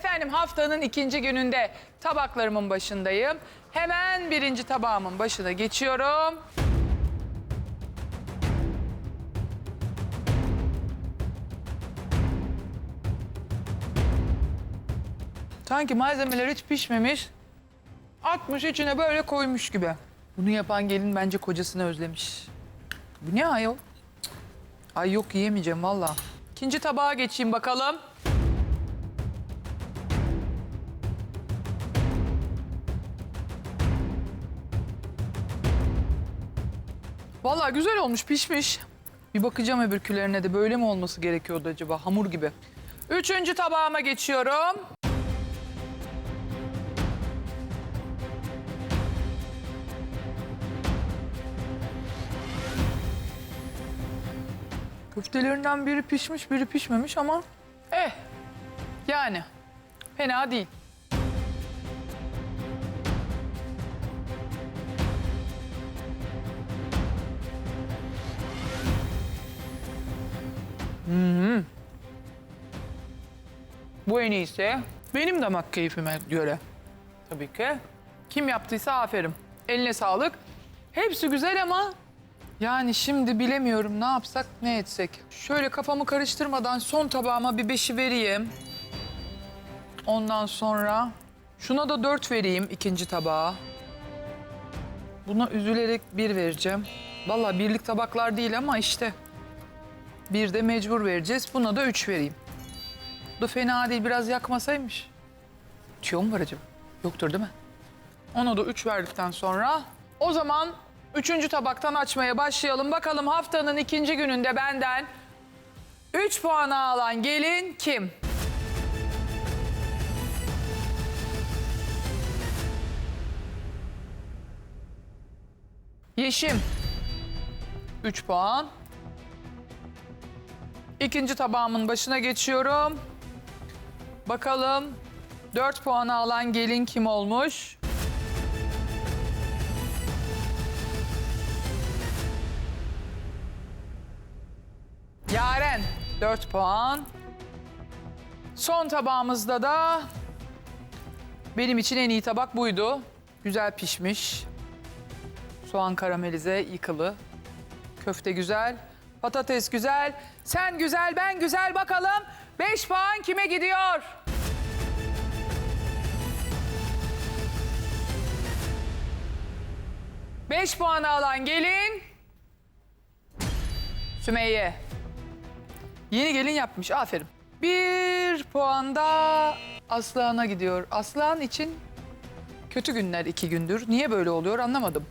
Efendim haftanın ikinci gününde tabaklarımın başındayım. Hemen birinci tabağımın başına geçiyorum. Sanki malzemeler hiç pişmemiş. Atmış içine böyle koymuş gibi. Bunu yapan gelin bence kocasını özlemiş. Bu ne ayol? Ay yok yiyemeyeceğim valla. İkinci tabağa geçeyim bakalım. Valla güzel olmuş, pişmiş. Bir bakacağım öbürkülerine de böyle mi olması gerekiyordu acaba? Hamur gibi. Üçüncü tabağıma geçiyorum. Köftelerinden biri pişmiş, biri pişmemiş ama eh yani fena değil. Hı-hı. Bu en iyisi. Benim damak keyfime göre. Tabii ki. Kim yaptıysa aferin. Eline sağlık. Hepsi güzel ama yani şimdi bilemiyorum ne yapsak ne etsek. Şöyle kafamı karıştırmadan son tabağıma bir beşi vereyim. Ondan sonra şuna da dört vereyim ikinci tabağa. Buna üzülerek bir vereceğim. Vallahi birlik tabaklar değil ama işte bir de mecbur vereceğiz. Buna da üç vereyim. Bu da fena değil biraz yakmasaymış. Tüyo mu var acaba? Yoktur değil mi? Ona da üç verdikten sonra o zaman üçüncü tabaktan açmaya başlayalım. Bakalım haftanın ikinci gününde benden üç puan alan gelin kim? Yeşim. Üç puan. İkinci tabağımın başına geçiyorum. Bakalım dört puanı alan gelin kim olmuş? Yaren 4 puan. Son tabağımızda da benim için en iyi tabak buydu. Güzel pişmiş. Soğan karamelize yıkılı. Köfte güzel. Patates güzel. Sen güzel, ben güzel bakalım. 5 puan kime gidiyor? Beş puanı alan gelin. Sümeyye. Yeni gelin yapmış. Aferin. Bir puan da Aslıhan'a gidiyor. Aslıhan için kötü günler iki gündür. Niye böyle oluyor anlamadım.